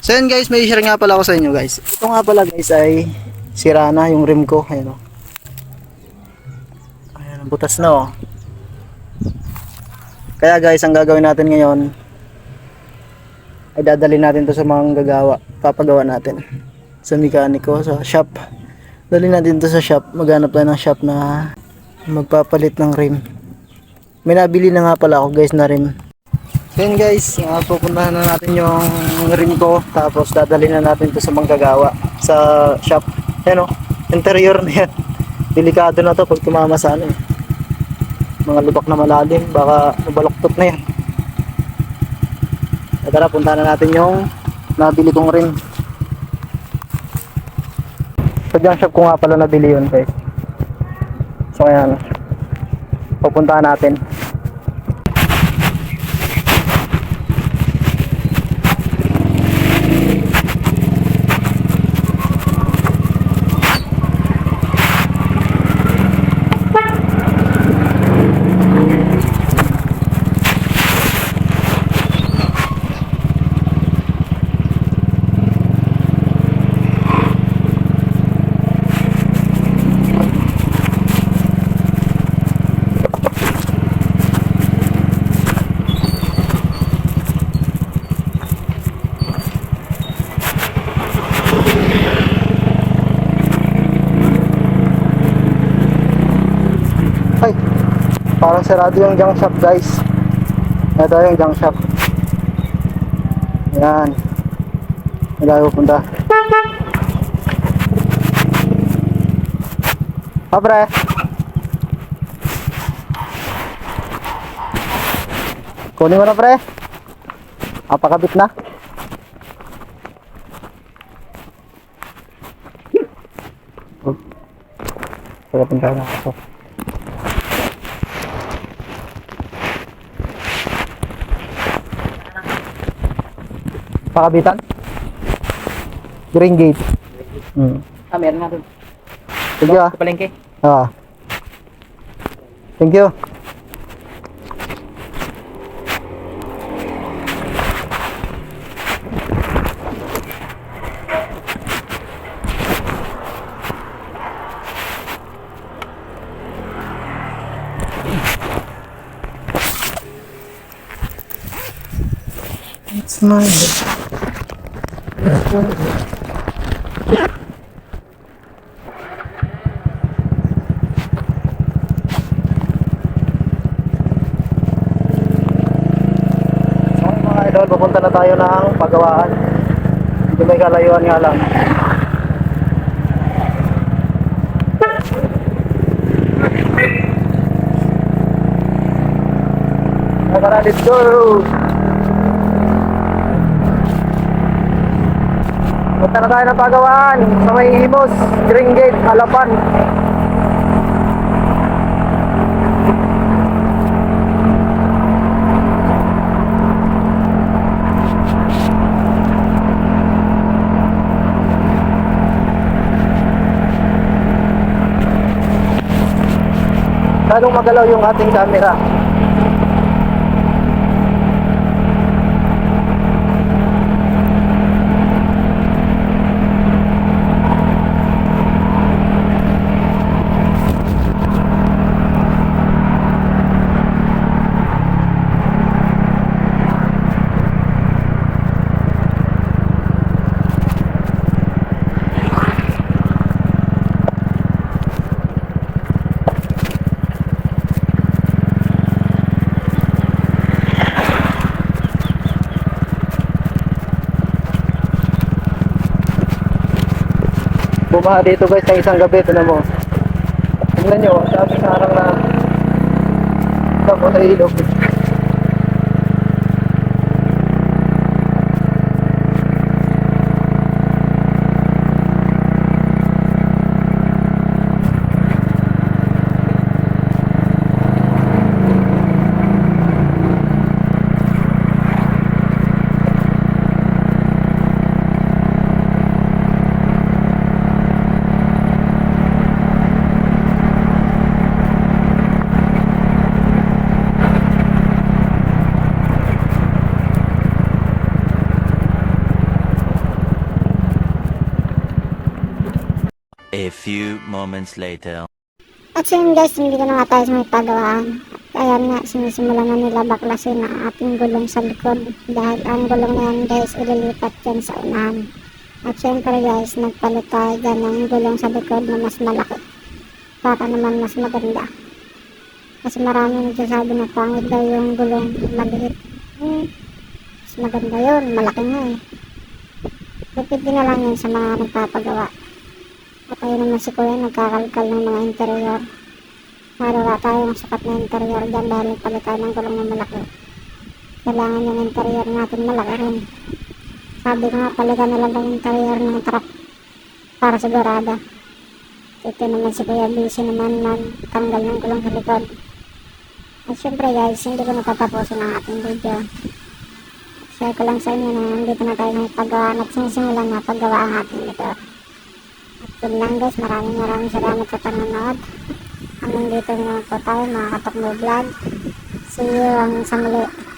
So yun guys, may share nga pala ako sa inyo guys. Ito nga pala guys ay sira na yung rim ko. Ayan o. Ayan, butas na oh. Kaya guys, ang gagawin natin ngayon ay dadalhin natin to sa mga gagawa. Papagawa natin sa mekaniko, sa shop. Dali natin to sa shop. Maghanap tayo ng shop na magpapalit ng rim. May nabili na nga pala ako guys na rim. So yun guys, uh, pupuntahan na natin yung rim ko tapos dadalhin na natin to sa manggagawa sa shop. Yan o, interior na yan. Delikado na to pag tumama sa ano eh. Mga lubak na malalim, baka mabaloktot na yan. So, tara, puntahan na natin yung nabili kong rim. Sa junk shop ko nga pala nabili yun guys. So ayan, pupuntahan natin. Parang sarado yung junk shop guys. Ito yung junk shop. Yan. Hindi tayo pupunta. Ah, pre. Kunin mo na, pre. Apakabit na. Oh. Wala punta na ako. Pakabitan? Green Gate. Hmm. Ah, meron nga doon. Thank you ah. Sa palengke. Ah. Thank you. It's my mga idol, pupunta na tayo ng pagawaan. Hindi may kalayuan nga lang. Tara, let's go! Punta na tayo ng pagawaan sa may Himos, Green Gate, Halapan. Lalong magalaw yung ating camera. Bumaha dito guys ng isang gabi, na mo. Tingnan nyo, sabi sa harang na sa sa ilog. Few moments later. At so yun guys, hindi na nga tayo sa may pagawaan. Kaya nga, sinisimulan na nila baklasin ang ating gulong sa likod. Dahil ang gulong na yan guys, ililipat yan sa unahan. At syempre guys, nagpalit tayo dyan ng gulong sa likod na mas malaki. Para naman mas maganda. Kasi marami nagsasabi na pangit daw yung gulong maliit. Hmm, mas maganda yun, malaki nga eh. Depende na lang yun sa mga nagpapagawa. Ayun naman si Kuya nagkakalkal ng mga interior. Marura tayong sukat na interior dyan dahil palit tayo ng gulong na malaki. Kailangan yung interior natin malaki rin. Sabi ko nga palitan na lang ang interior ng truck para sigurado. Ito naman si Kuya busy naman nagtanggal ng gulong sa likod. At syempre guys, hindi ko natatapusin ang ating video. Share ko lang sa inyo na nandito na tayo ng paggawa at sinisimulan na paggawa ang ating motor. Yun lang guys, maraming maraming salamat sa panonood. Hanggang dito na po tayo mga katakbo vlog. See you ang sa muli.